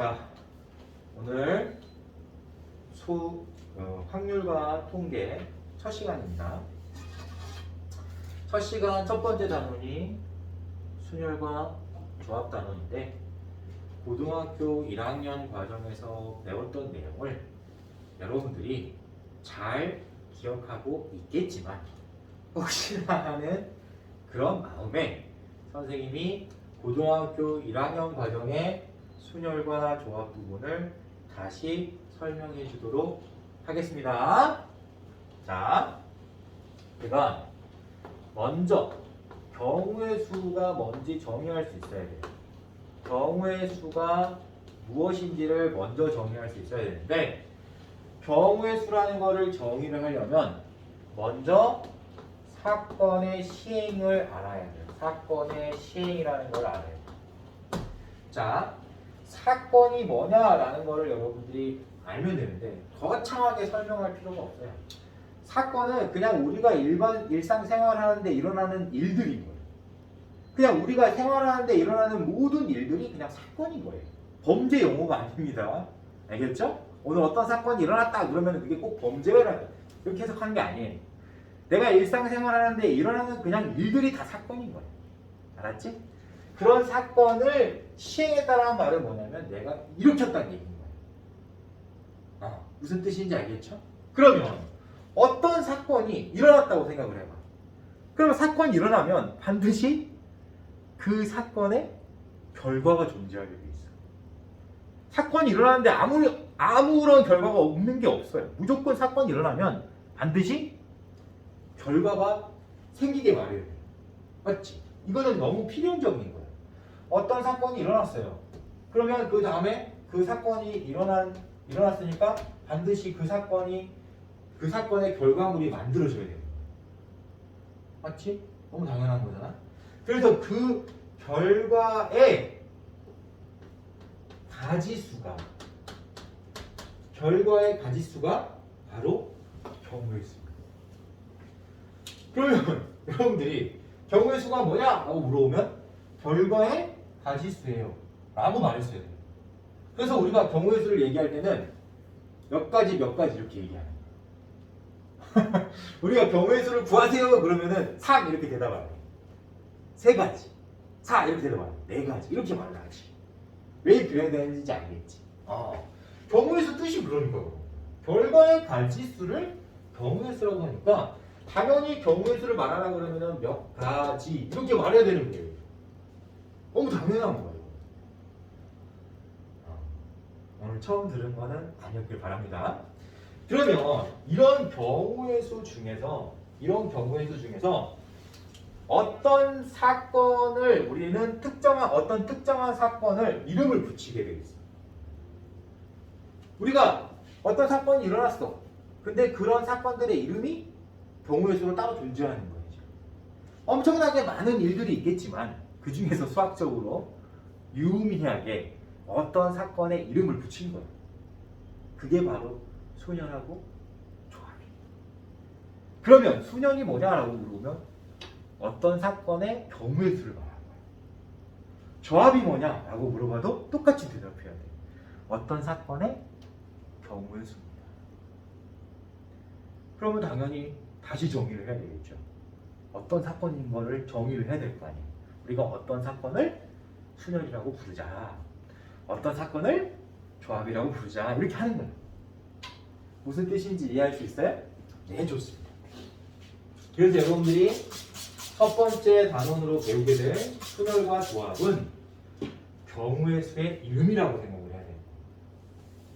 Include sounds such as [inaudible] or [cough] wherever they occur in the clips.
자, 오늘 수 어, 확률과 통계 첫 시간입니다. 첫 시간 첫 번째 단원이 순열과 조합 단원인데 고등학교 1학년 과정에서 배웠던 내용을 여러분들이 잘 기억하고 있겠지만 혹시나 하는 그런 마음에 선생님이 고등학교 1학년 과정의 순열과 조합 부분을 다시 설명해 주도록 하겠습니다. 자, 제가 먼저 경우의 수가 뭔지 정의할 수 있어야 돼요. 경우의 수가 무엇인지를 먼저 정의할 수 있어야 되는데 경우의 수라는 것을 정의를 하려면 먼저 사건의 시행을 알아야 돼요. 사건의 시행이라는 걸 알아야 돼요. 자, 사건이 뭐냐라는 거를 여러분들이 알면 되는데 거창하게 설명할 필요가 없어요. 사건은 그냥 우리가 일반 일상생활하는데 일어나는 일들인 거예요. 그냥 우리가 생활하는데 일어나는 모든 일들이 그냥 사건인 거예요. 범죄 용어가 아닙니다. 알겠죠? 오늘 어떤 사건이 일어났다 그러면 그게 꼭 범죄라 이렇게 해석하는 게 아니에요. 내가 일상생활하는데 일어나는 그냥 일들이 다 사건인 거예요. 알았지? 그런 사건을 시행했다라는 말은 뭐냐면 내가 일으켰다는 얘기인 거예요. 어, 무슨 뜻인지 알겠죠? 그러면 어떤 사건이 일어났다고 생각을 해봐. 그러면 사건이 일어나면 반드시 그 사건의 결과가 존재하게 돼 있어. 사건이 일어나는데 아무 아무런 결과가 없는 게 없어요. 무조건 사건이 일어나면 반드시 결과가 생기게 마련이에요. 맞지? 이거는 너무 필연적인 거예요. 어떤 사건이 일어났어요. 그러면 그 다음에 그 사건이 일어난 일어났으니까 반드시 그 사건이 그 사건의 결과물이 만들어져야 돼요. 맞지? 너무 당연한 거잖아. 그래서 그 결과의 가지수가 결과의 가지수가 바로 경우의 수입니다. 그러면 [laughs] 여러분들이 경우의 수가 뭐야? 라고 물어보면 결과의 가지수예요. 라고 말했어야 돼요. 그래서 우리가 경우의 수를 얘기할 때는 몇 가지 몇 가지 이렇게 얘기하는 거예요. [laughs] 우리가 경우의 수를 구하세요 그러면은 3 이렇게 대답하요. 세 가지. 4 이렇게 대답하요. 네 가지. 이렇게 말을 하지. 왜 표현되는지 알겠지? 어. 경우의 수 뜻이 그러는 거고. 결과의 가지수를 경우의 수라고 하니까 당연히 경우의 수를 말하라 그러면은 몇 가지 이렇게 말해야 되는 거예요. 너무 당연한 거예요. 어, 오늘 처음 들은 거는 아니었길 바랍니다. 그러면 이런 경우의 수 중에서 이런 경우의 수 중에서 어떤 사건을 우리는 특정한 어떤 특정한 사건을 이름을 붙이게 되어 있어. 우리가 어떤 사건이 일어났어. 근데 그런 사건들의 이름이 경우의 수로 따로 존재하는 거죠. 엄청나게 많은 일들이 있겠지만 그 중에서 수학적으로 유의미하게 어떤 사건의 이름을 붙인 거예요. 그게 바로 소년하고 조합이. 그러면 수년이 뭐냐라고 물어보면 어떤 사건의 경우의 수를 말하는 거예요. 조합이 뭐냐라고 물어봐도 똑같이 대답해야 돼요. 어떤 사건의 경우의 수입니다. 그러면 당연히 다시 정의를 해야 되겠죠. 어떤 사건인 거를 정의를 해야 될 거 아니에요. 우리가 어떤 사건을 수년이라고 부르자. 어떤 사건을 조합이라고 부르자. 이렇게 하는 거예요. 무슨 뜻인지 이해할 수 있어요? 네, 좋습니다. 그래서 여러분들이 첫 번째 단원으로 배우게 될 순열과 조합은 경우의 수의 이름이라고 생각을 해야 돼요.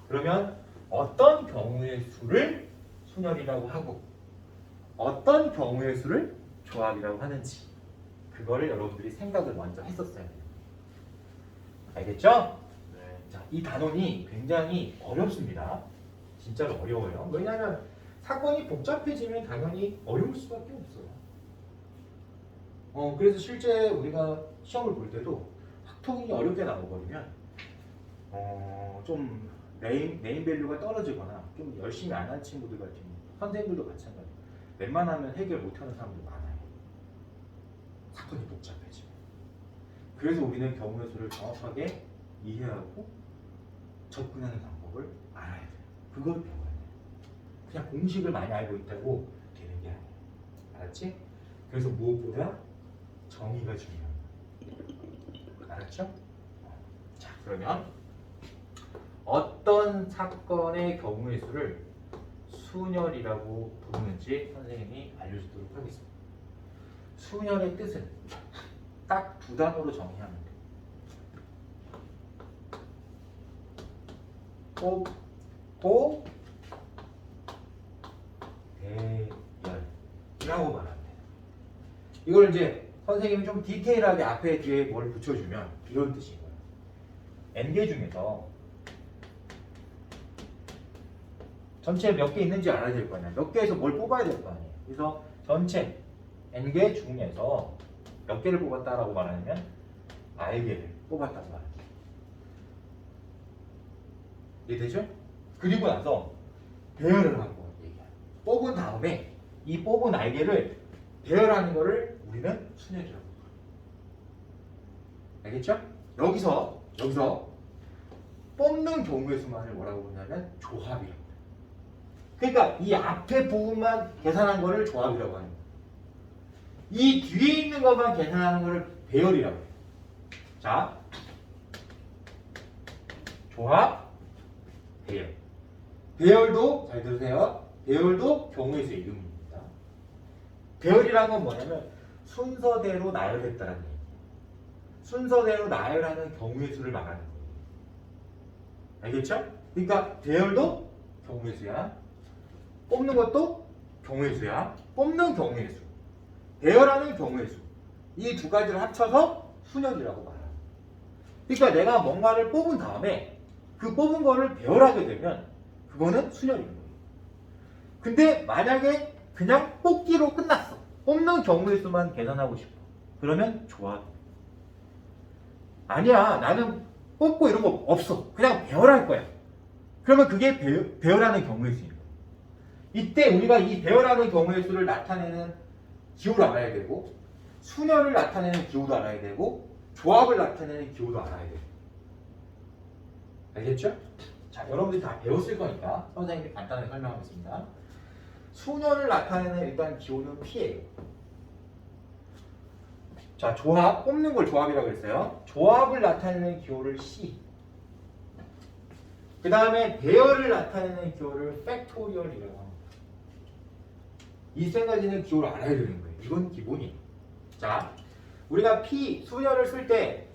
그러면 어떤 경우의 수를 순열이라고 하고 어떤 경우의 수를 조합이라고 하는지 그거를 여러분들이 생각을 먼저 했었어야 돼요. 알겠죠? 네. 자, 이 단원이 굉장히 어렵습니다. 진짜로 어려워요. 왜냐하면 사건이 복잡해지면 당연히 어려울 수밖에 없어요. 어, 그래서 실제 우리가 시험을 볼 때도 학통이 어렵게 나와버리면 어, 좀 네임, 네임 밸류가 떨어지거나 좀 열심히 안 한 친구들 같은 경우 선생님들도 마찬가지 웬만하면 해결 못하는 사람들 많아요. 사건이 복잡해지면. 그래서 우리는 경우의 수를 정확하게 이해하고 접근하는 방법을 알아야 돼요. 그걸 배워야 돼요. 그냥 공식을 많이 알고 있다고 되는 게 아니에요. 알았지? 그래서 무엇보다 정의가 중요해요. 알았죠? 자, 그러면 어떤 사건의 경우의 수를 수년이라고 부르는지 선생님이 알려주도록 하겠습니다. 수년의 뜻은 딱두 단어로 정의하면 돼요. 뽑고 대열이라고 돼요. 이걸 이제 선생님이 좀 디테일하게 앞에 뒤에 뭘 붙여주면 이런 뜻인 거예요. n개 중에서 전체 몇 개 있는지 알아야 될 거 아니야. 몇 개에서 뭘 뽑아야 될 거 아니에요. 그래서 전체 n개 중에서 몇 개를 뽑았다라고 말하면 r개를 뽑았다고 말해요. 이해되죠? 그리고 나서 배열을 하고 얘기해요. 뽑은 다음에 이 뽑은 알개를 배열하는 거를 우리는 순열이라고 해요. 알겠죠? 여기서 여기서 뽑는 경우의 수만을 뭐라고 부르냐면 조합이라고. 그러니까 이 앞에 부분만 계산한 거를 조합이라고 하는 거예요. 이 뒤에 있는 것만 계산하는 거를 배열이라고 해요. 자, 조합, 배열. 배열도 잘 들으세요. 배열도 경우의 수의 이름입니다. 배열이라는 건 뭐냐면 순서대로 나열했다는 얘기예요. 순서대로 나열하는 경우의 수를 말하는 거예요. 알겠죠? 그러니까 배열도 경우의 수야. 뽑는 것도 경우의 수야. 뽑는 경우의 수. 배열하는 경우의 수. 이 두 가지를 합쳐서 수년이라고 말해요. 그러니까 내가 뭔가를 뽑은 다음에 그 뽑은 거를 배열하게 되면 그거는 수년인 거예요. 근데 만약에 그냥 뽑기로 끝났어. 뽑는 경우의 수만 계산하고 싶어. 그러면 조합. 아니야. 나는 뽑고 이런 거 없어. 그냥 배열할 거야. 그러면 그게 배열, 배열하는 경우의 거야. 이때 우리가 이 배열하는 경우의 수를 나타내는 기호를 알아야 되고 수녀를 나타내는 기호도 알아야 되고 조합을 나타내는 기호도 알아야 돼요. 알겠죠? 자, 여러분들이 다 배웠을 거니까 선생님이 간단하게 설명하겠습니다. 수녀를 나타내는 일단 기호는 P예요. 자, 조합, 뽑는 걸 조합이라고 했어요. 조합을 나타내는 기호를 C. 그 다음에 배열을 나타내는 기호를 팩토리얼이라고 합니다. 이 세 가지는 기호를 알아야 되는 거예요. 이건 기본이에요. 자, 우리가 P 수열을 쓸 때,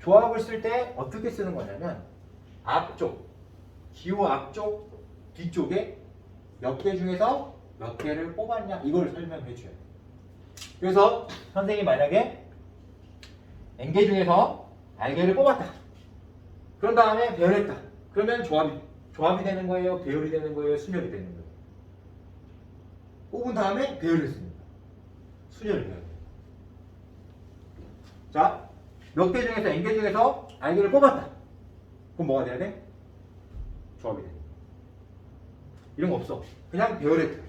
조합을 쓸 때 어떻게 쓰는 거냐면 앞쪽, 기호 앞쪽, 뒤쪽에 몇 개 중에서 몇 개를 뽑았냐 이걸 설명해 줘요. 그래서 선생님이 만약에 n개 중에서 r개를 뽑았다. 그런 다음에 배열했다. 그러면 조합이 조합이 되는 거예요, 배열이 되는 거예요, 순열이 되는 거예요. 뽑은 다음에 배열했습니다. 돼요. 자, 몇 개 중에서 n개 중에서 r개를 뽑았다. 그럼 뭐가 돼야 돼? 조합이 돼. 이런 거 없어. 그냥 배열했다.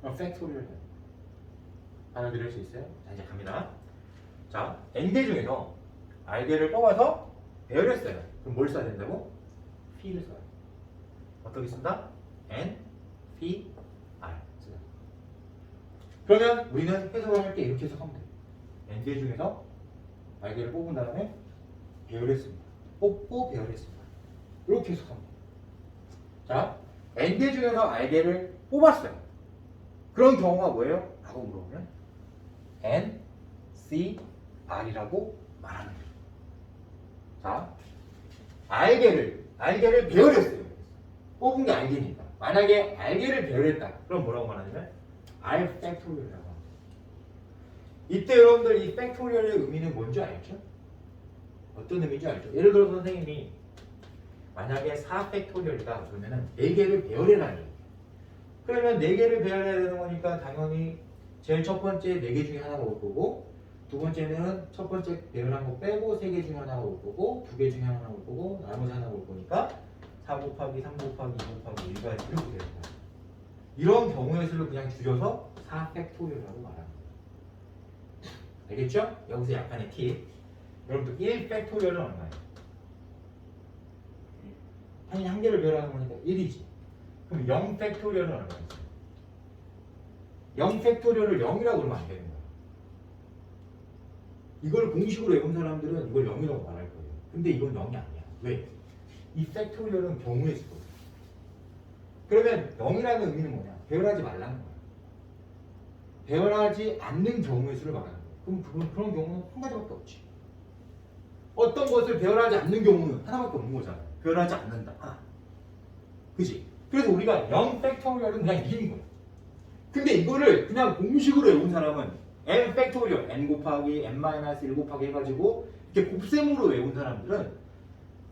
그럼 팩토리얼 돼. 받아들일 수 있어요? 자, 이제 갑니다. 자, n개 중에서 r개를 뽑아서 배열했어요. 그럼 뭘 써야 된다고? p를 써요. 어떻게 쓴다? n, p. 그러면 우리는 해석을 할 때 이렇게 해석하면 돼요. n개 중에서 r개를 뽑은 다음에 배열했습니다. 뽑고 배열했습니다. 이렇게 해석하면 돼요. 자, n개 중에서 r개를 뽑았어요. 그런 경우가 뭐예요? 라고 물어보면 n, c, r이라고 거예요. 자, r개를 r개를 배열했어요. 뽑은 게 r개니까. 만약에 r개를 배열했다. 그럼 뭐라고 말하냐면 r 팩토리얼이라고 합니다. 이때 여러분들 이 팩토리얼의 의미는 뭔지 알죠? 어떤 의미인지 알죠? 예를 들어서 선생님이 만약에 4 팩토리얼이다 그러면은 4개를 배열해라는 얘기예요. 그러면 4개를 배열해야 되는 거니까 당연히 제일 첫 번째 4개 중에 하나가 올 거고 두 번째는 첫 번째 배열한 거 빼고 3개 중에 하나가 올 거고 두개 중에 하나가 올 거고 나머지 하나가 올 거니까 4 곱하기 3 곱하기 2 곱하기 1가 이렇게 거예요. 이런 경우의 수를 그냥 줄여서 4 팩토리얼이라고 말합니다. 알겠죠? 여기서 약간의 팁. 여러분들 1 팩토리얼은 얼마예요? 아니 한 개를 배열하는 거니까 1이지. 그럼 0 팩토리얼은 얼마나 있어요? 0 팩토리얼을 0이라고 그러면 안 되는 거야. 이걸 공식으로 외운 사람들은 이걸 0이라고 말할 거예요. 근데 이건 0이 아니야. 왜? 이 팩토리얼은 경우의 수거든. 그러면 0이라는 의미는 뭐냐? 배열하지 말라는 거야. 배열하지 않는 경우의 수를 말하는 거야. 그럼 그건, 그런 경우는 한 가지밖에 없지. 어떤 것을 배열하지 않는 경우는 하나밖에 없는 거잖아. 배열하지 않는다. 하나. 그지? 그래서 우리가 0 팩토리얼은 그냥 이기는 거야. 근데 이거를 그냥 공식으로 외운 사람은 n 팩토리얼, n 곱하기 n-1 곱하기 해가지고 이렇게 곱셈으로 외운 사람들은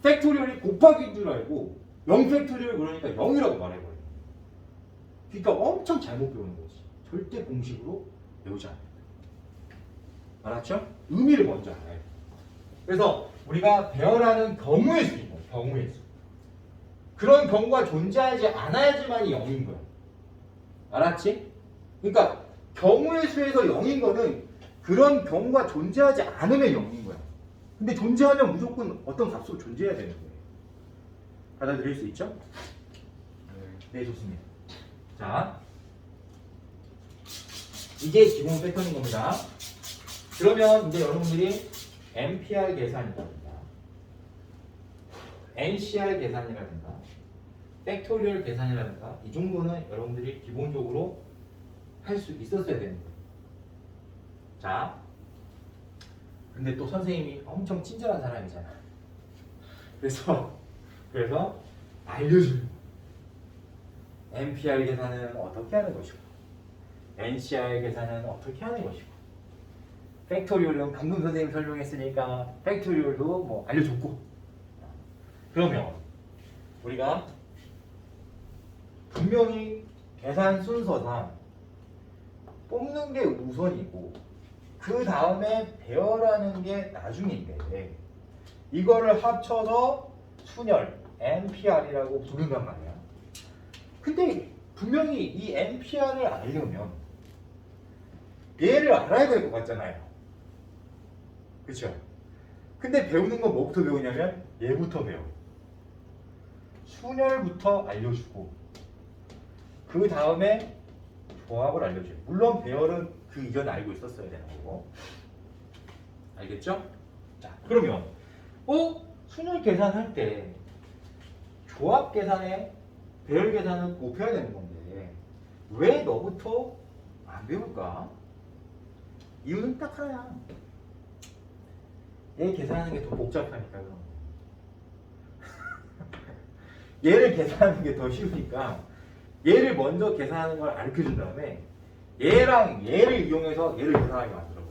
팩토리얼이 곱하기인 줄 알고 0 팩토리얼 그러니까 0이라고 말해버려요. 그러니까 엄청 잘못 배우는 거지. 절대 공식으로 외우지 않아요. 알았죠? 의미를 먼저 알아야 돼. 그래서 우리가 배열하는 경우의 수인 거예요. 경우의 수. 그런 경우가 존재하지 않아야지만이 0인 거야. 알았지? 그러니까 경우의 수에서 0인 거는 그런 경우가 존재하지 않으면 0인 거야. 근데 존재하면 무조건 어떤 값으로 존재해야 되는 거예요. 받아들일 수 있죠? 네, 좋습니다. 자, 이게 기본 패턴인 겁니다. 그러면 이제 여러분들이 MPR 계산이라든가 NCR 계산이라든가 팩토리얼 계산이라든가 이 정도는 여러분들이 기본적으로 할 수 있었어야 되는 거예요. 자, 근데 또 선생님이 엄청 친절한 사람이잖아. 그래서 그래서 알려주는. NPR 계산은 어떻게 하는 것이고 NCR 계산은 어떻게 하는 것이고 팩토리얼은 방금 선생님 설명했으니까 팩토리얼도 뭐 알려줬고 그러면 우리가 분명히 계산 순서상 뽑는 게 우선이고 그 다음에 배열하는 게 나중인데 이거를 합쳐서 순열 NPR이라고 부른단 말이야. 근데 분명히 이 NPR을 알려면 얘를 알아야 될 것 같잖아요. 그쵸? 근데 배우는 건 뭐부터 배우냐면 얘부터 배워. 순열부터 알려주고 그 다음에 조합을 알려줘요. 물론 배열은 그 이전에 알고 있었어야 되는 거고. 알겠죠? 자, 그러면 어? 순열 계산할 때 조합 계산에 배열 계산은 곱해야 되는 건데 왜 너부터 안 배울까? 이유는 딱 하나야. 얘 계산하는 게 더 복잡하니까 그런 거. [laughs] 얘를 계산하는 게 더 쉬우니까 얘를 먼저 계산하는 걸 가르쳐 준 다음에 얘랑 얘를 이용해서 얘를 계산하게 만들어.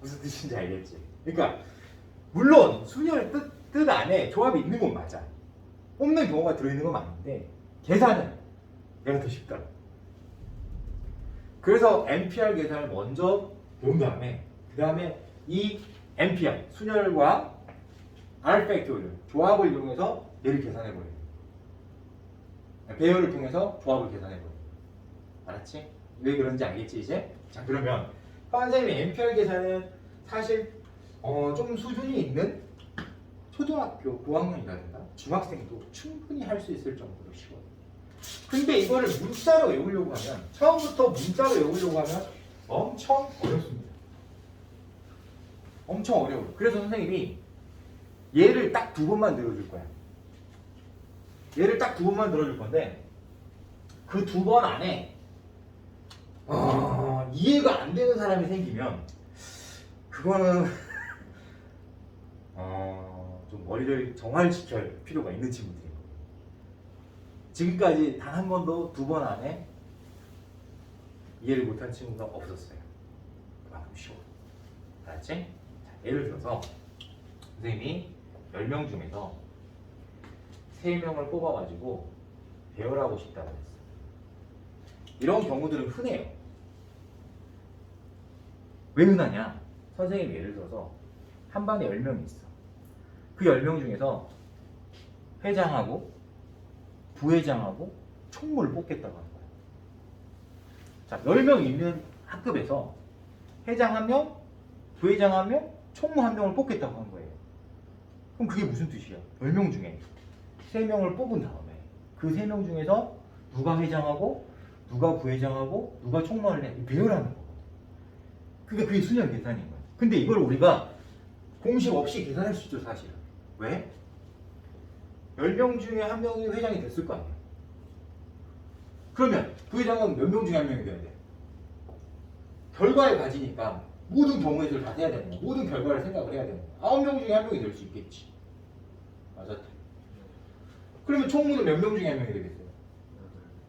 무슨 뜻인지 알겠지? 그러니까 물론 순열 뜻, 뜻 안에 조합이 있는 건 맞아. 뽑는 경우가 들어있는 건 맞는데 계산은 얘가 더 쉽다. 그래서 NPR 계산을 먼저 배운 다음에 그 다음에 이 NPR 순열과 R 팩토리얼 조합을 이용해서 얘를 계산해 버려요. 배열을 통해서 조합을 계산해 버려요. 알았지? 왜 그런지 알겠지 이제? 자 그러면 선생님이 NPR 계산은 사실 어, 좀 수준이 있는 초등학교 고학년이라든가 중학생도 충분히 할 수 있을 정도로 쉬워요. 근데 이거를 문자로 외우려고 하면 처음부터 문자로 외우려고 하면 엄청 어렵습니다. 엄청 어려워요. 그래서 선생님이 얘를 딱 두 번만 들어줄 거야. 얘를 딱 두 번만 들어줄 건데 그 두 번 안에 어, 이해가 안 되는 사람이 생기면 그거는 [laughs] 어, 좀 머리를 정활시킬 필요가 있는 친구들인 거예요. 지금까지 단 한 번도 두 번 안에 이해를 못한 친구가 없었어요. 그만큼 쉬워. 알았지? 자, 예를 들어서 선생님이 10명 중에서 3명을 뽑아가지고 배열하고 싶다고 했어. 이런 경우들은 흔해요. 왜 흔하냐? 선생님이 예를 들어서 한 반에 10명이 있어. 그 10명 중에서 회장하고 부회장하고 총무를 뽑겠다고 하는 거야. 자, 10명 있는 학급에서 회장 한 명, 부회장 한 명, 총무 한 명을 뽑겠다고 한 거예요. 그럼 그게 무슨 뜻이야? 10명 중에 3명을 뽑은 다음에 그 3명 중에서 누가 회장하고 누가 부회장하고 누가 총무를 해 배열하는 거. 그게 그게 수량 계산인 거야. 근데 이걸 우리가 공식 없이 계산할 수 있죠 사실은. 왜? 10명 중에 한 명이 회장이 됐을 거 아니야. 그러면 부회장은 몇 명 중에 한 명이 돼야 돼? 결과를 가지니까 모든 경우의 수를 다 해야 되는 거야. 모든 결과를 생각을 해야 되는 거야. 아홉 명 중에 한 명이 될 수 있겠지. 맞았다. 그러면 총무는 몇 명 중에 한 명이 되겠어요?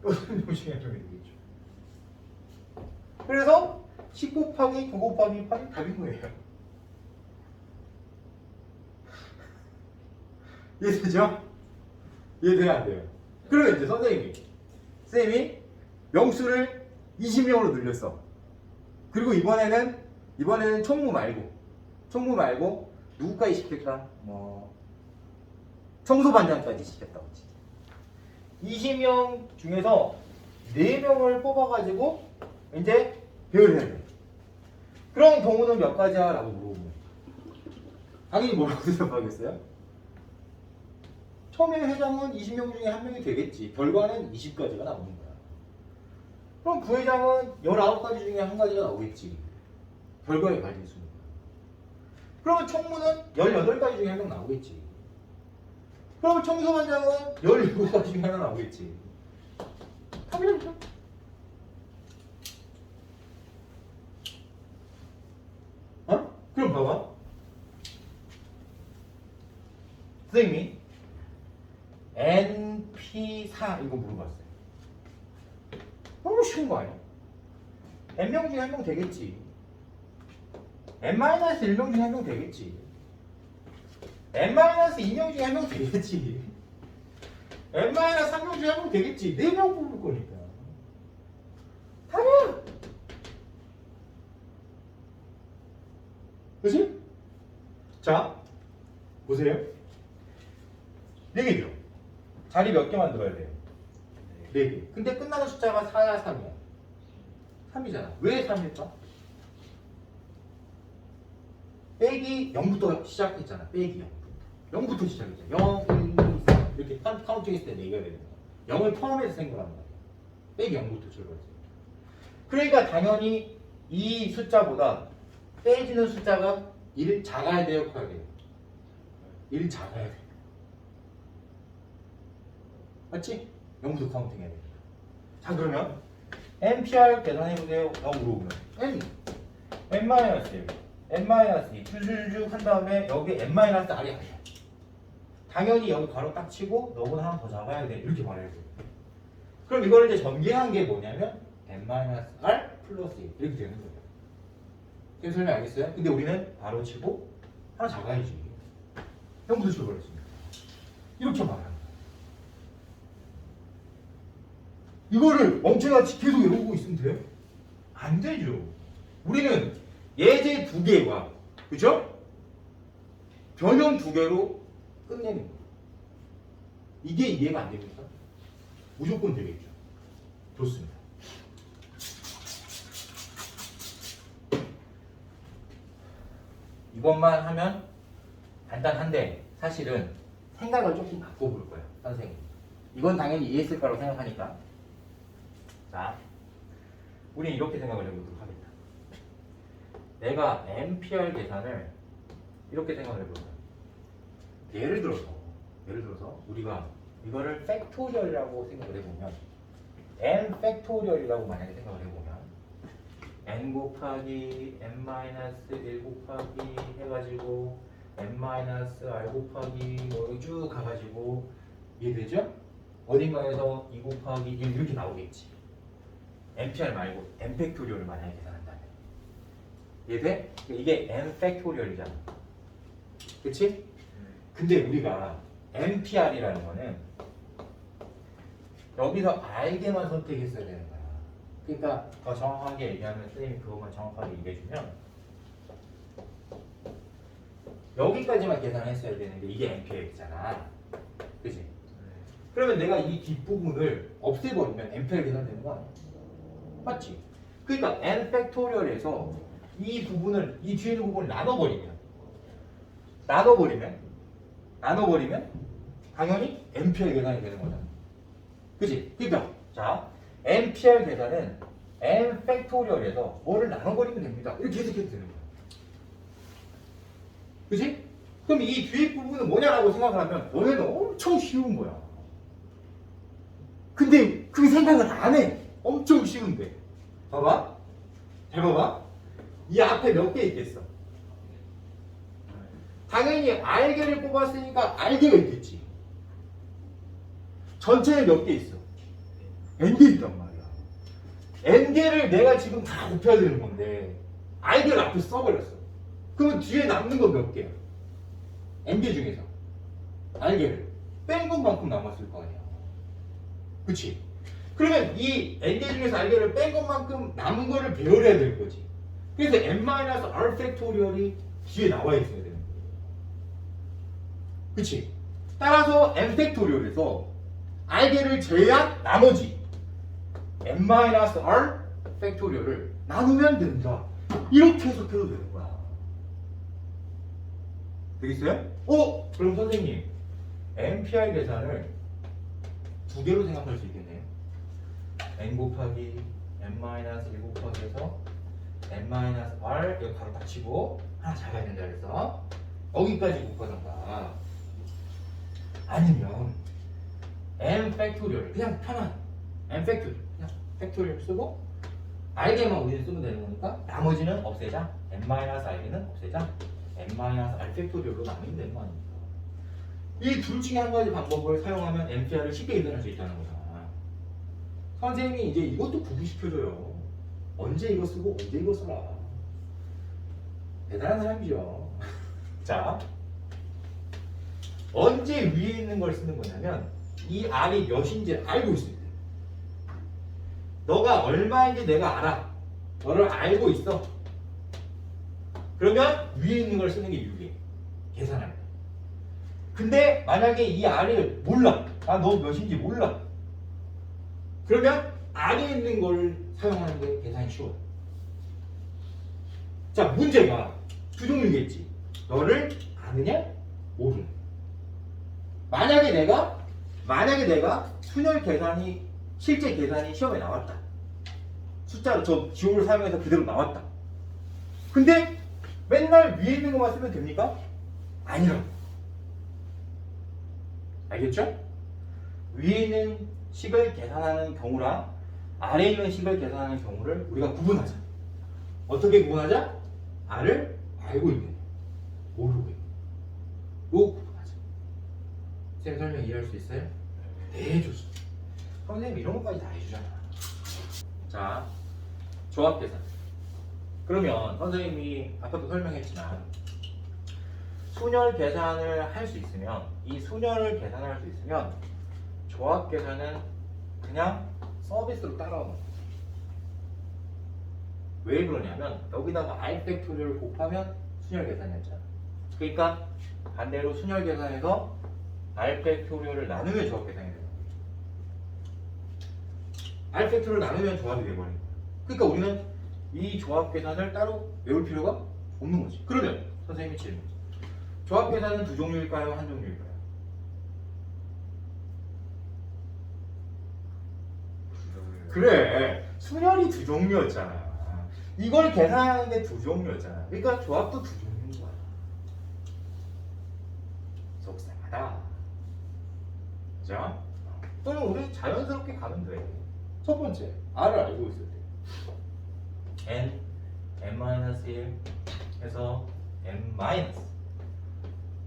여덟 명 중에 한 명이 되겠죠. 그래서 10 곱하기 9 곱하기 8이 답인 거예요. 이해되죠? 이해돼야 안 돼요? 그러면 이제 선생님이 쌤이 명수를 20명으로 늘렸어. 그리고 이번에는 이번에는 총무 말고 총무 말고 누구까지 시킬까? 뭐 청소반장까지 시켰다고 치. 20명 중에서 4명을 뽑아가지고 이제 배열을 해야 돼. 그런 경우는 몇 가지야? 라고 물어보면 당연히 뭐라고 대답하겠어요? 처음에 회장은 20명 중에 한 명이 되겠지. 결과는 20가지가 나오는 거야. 그럼 부회장은 19가지 중에 한 가지가 나오겠지. 결과에 수는. 그러면 총무는 18가지 중에 한 명 나오겠지. 그러면 청소반장은 17가지 중에 하나 나오겠지. 당연하죠. 어? 그럼 봐봐. 선생님이 NP4 이거 물어봤어요. 너무 쉬운 거 아니야? N명 중에 한 명 되겠지. N-1명 중에 한 명 되겠지. N-2명 중에 한 명 되겠지. N-3명 중에 한 명 되겠지. 4명 뽑을 거니까. 당연! 그치? 자, 보세요. 4개죠. 자리 몇 개 만들어야 돼요? 4개. 근데 끝나는 숫자가 4야, 3이야. 3이잖아. 왜 3일까? 빼기 0부터 시작했잖아. 빼기 0부터. 0부터 시작했잖아. 0, 1, 2, 3. 이렇게 카운- 카운팅 했을 때 4개가 되는 거야. 0을 포함해서 생각하는 거야. 빼기 0부터 출발했어. 그러니까 당연히 이 숫자보다 빼지는 숫자가 1 작아야 돼요, 커야 돼요? 1 작아야 돼. 맞지? 0부터 카운팅 해야 돼. 자, 그러면 NPR 계산해 보세요. 라고 물어보면 N, N-1, N-2 줄줄줄 한 다음에 여기 N-R이 아니야. 당연히 여기 가로 딱 치고 너보다 하나 더 잡아야 돼. 이렇게 말해야 돼. 그럼 이걸 이제 전개한 게 뭐냐면 N-R 플러스 1 이렇게 되는 거예요. 지금 설명 알겠어요? 근데 우리는 바로 치고 하나 잡아야지. 0부터 출발했습니다. 이렇게 거예요. 이거를 멍청이같이 계속 외우고 있으면 돼요? 안 되죠. 우리는 예제 두 개와 그죠? 변형 두 개로 끝내는 거예요. 이게 이해가 안 됩니까? 무조건 되겠죠. 좋습니다. 이것만 하면 간단한데 사실은 생각을 조금 바꿔볼 거예요, 선생님. 이건 당연히 이해했을 거라고 생각하니까. 자, 우리 이렇게 생각을 해보도록 하겠다. 내가 NPR 계산을 이렇게 생각을 해보면 예를 들어서 예를 들어서 우리가 이거를 팩토리얼이라고 생각을 해보면 n 팩토리얼이라고 만약에 생각을 해보면 n 곱하기 n-1 곱하기 해가지고 n-r 곱하기 뭐쭉 가가지고 이해되죠? 어딘가에서 2 곱하기 1 이렇게 나오겠지 NPR 말고 n 팩토리얼을 만약에 계산한다면 이해돼? 이게 n 팩토리얼이잖아 그치? 근데 우리가 NPR이라는 거는 여기서 알게만 선택했어야 되는 거야. 그러니까 더 정확하게 얘기하면 선생님이 그것만 정확하게 얘기해주면 여기까지만 계산했어야 되는데 이게 NPR이잖아. 그치? 그러면 내가 이 뒷부분을 없애버리면 NPR 계산되는 거 아니야? 맞지? 그러니까 n 팩토리얼에서 이 부분을 이 뒤에 있는 부분을 나눠버리면 나눠버리면 나눠버리면 당연히 MPR 계산이 되는 거잖아. 그지? 그니까 자 MPR 계산은 M 팩토리얼에서 뭐를 나눠버리면 됩니다. 이렇게 해석해도 되는 거야. 그지? 그럼 이 뒤에 부분은 뭐냐라고 생각을 하면 너네는 엄청 쉬운 거야. 근데 그 생각을 안 해. 엄청 쉬운데. 봐봐. 잘 봐봐. 이 앞에 몇 개 있겠어? 당연히 알개를 뽑았으니까 알개가 있겠지. 전체에 몇 개 있어? n개 있단 말이야. n개를 내가 지금 다 곱해야 되는 건데 알개를 앞에 써버렸어. 그러면 뒤에 남는 건 몇 개야? n개 중에서 알개를 뺀 것만큼 남았을 거 아니야. 그치? 그러면 이 n개 중에서 알개를 뺀 것만큼 남은 거를 배열해야 될 거지. 그래서 n-r 팩토리얼이 뒤에 나와 있어야 되는 거예요. 그치? 따라서 n 팩토리얼에서 알개를 제외한 나머지 n-r 팩토리얼을 나누면 된다. 이렇게 해석해도 되는 거야. 되겠어요? 어? 그럼 선생님 NPR 계산을 두 개로 생각할 수 있겠네요. N 곱하기 n-1 곱하기 해서 n-r 이거 바로 닫히고 하나 작아야 된다 그래서 여기까지 곱하던가. 아니면 n 팩토리얼 그냥 편한 n 팩토리얼 그냥 팩토리얼 쓰고 알게만 우리는 쓰면 되는 거니까 나머지는 없애자. n-r는 없애자. n-r 팩토리얼로 나누면 되는 거 아닙니까? 이 둘 중에 한 가지 방법을 사용하면 NPR을 쉽게 계산할 수 있다는 거잖아 선생님이 이제 이것도 구분시켜줘요. 언제 이거 쓰고 언제 이거 써라. 대단한 사람이죠. [laughs] 자 언제 위에 있는 걸 쓰는 거냐면 이 R이 몇인지 알고 있을 때 너가 얼마인지 내가 알아. 너를 알고 있어. 그러면 위에 있는 걸 쓰는 게 유리해. 계산할 때. 근데 만약에 이 R을 몰라. 아 너 몇인지 몰라 그러면 안에 있는 걸 사용하는 게 계산이 쉬워요 자 문제가 두 종류겠지 너를 아느냐 모르냐 만약에 내가 만약에 내가 순열 계산이 실제 계산이 시험에 나왔다. 숫자로 저 지호를 사용해서 그대로 나왔다. 근데 맨날 위에 있는 것만 쓰면 됩니까? 아니라고. 알겠죠? 위에 있는 식을 계산하는 경우랑 아래에 있는 식을 계산하는 경우를 우리가 구분하자. 어떻게 구분하자? R을 알고 있는, 모르고 있는. 로 구분하자. 쌤 설명 이해할 수 있어요? 네, 좋습니다. 선생님 이런 것까지 다 해주잖아. 자, 조합 계산. 그러면 선생님이 아까도 설명했지만 순열 계산을 할 수 있으면 이 순열을 계산할 수 있으면 조합 계산은 그냥 서비스로 따라오는 거예요. 왜 그러냐면 여기다가 R 팩토리를 곱하면 순열 계산이었잖아. 그러니까 반대로 순열 계산에서 R 팩토리얼을 나누면 조합 계산이 돼요. R 팩토리얼을 나누면 조합이 돼버린 거예요. 그러니까 우리는 이 조합 계산을 따로 외울 필요가 없는 거지. 그러면 선생님이 질문. 조합 계산은 두 종류일까요? 한 종류일까요? 그래. 순열이 두 종류였잖아. 이걸 계산하는 게 두 종류였잖아. 그러니까 조합도 두 종류인 거야. 속상하다. 자, 그럼 우리 자연스럽게 가면 돼. 첫 번째, R을 알고 있을 때. N, N-1 해서 N-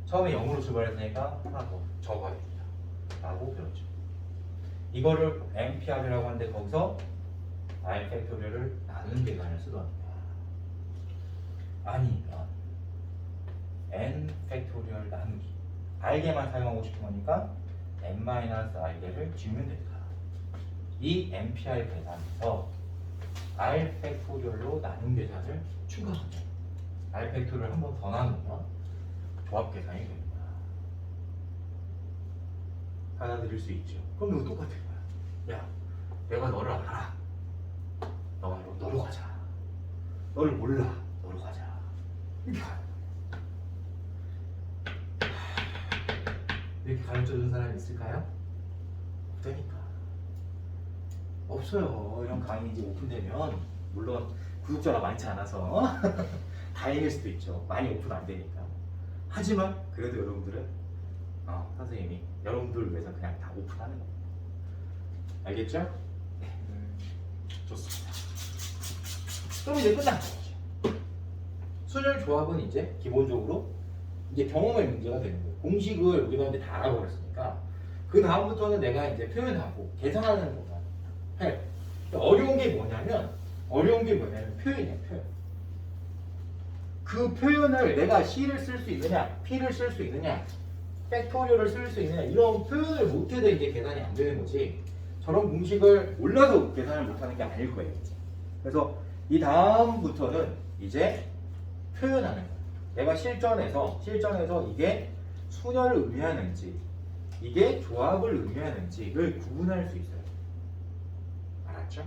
처음에 0으로 출발했으니까 하나 더 적어야겠다. 라고 배웠죠. 이거를 NPR이라고 하는데 거기서 R 팩토리얼을 나누는 계산을 쓰더랍니다. 아니면 N 팩토리얼 나누기. 알게만 사용하고 싶은 거니까 n-r개를 지우면 된다. 이 NPR 계산에서 R 팩토리얼로 나눈 계산을 추가하면 R 팩토리얼 한 번 더 나누면 조합 계산이 됩니다. 받아들일 수 있죠. 그럼 이거 똑같은 거야. 야, 내가 너를 알아. 너가 너로 가자. 너를 몰라. 너로 가자. 이렇게 가는 거야. 가르쳐 준 사람 있을까요? 없다니까. 없어요. 이런 강의 이제 오픈되면 물론 구독자가 많지 않아서 [laughs] 다행일 수도 있죠. 많이 오픈 안 되니까. 하지만 그래도 여러분들은 어, 선생님이 여러분들을 위해서 그냥 다 오픈하는 겁니다. 알겠죠? 네. 좋습니다. 그럼 이제 끝난 거죠. 순열 조합은 이제 기본적으로 이제 경험의 문제가 되는 거예요. 공식을 우리가 이제 다 알아버렸으니까 그 다음부터는 내가 이제 표현하고 계산하는 것만 해. 어려운 게 뭐냐면 어려운 게 뭐냐면 표현이야 표현. 그 표현을 내가 C를 쓸 수 있느냐, P를 쓸 수 있느냐, 팩토리얼을 쓸 수 있느냐 이런 표현을 못해도 이제 계산이 안 되는 거지. 저런 공식을 몰라서 계산을 못하는 게 아닐 거예요. 그래서 이 다음부터는 이제 표현하는 거예요. 내가 실전에서 실전에서 이게 순열을 의미하는지 이게 조합을 의미하는지를 구분할 수 있어요. 알았죠?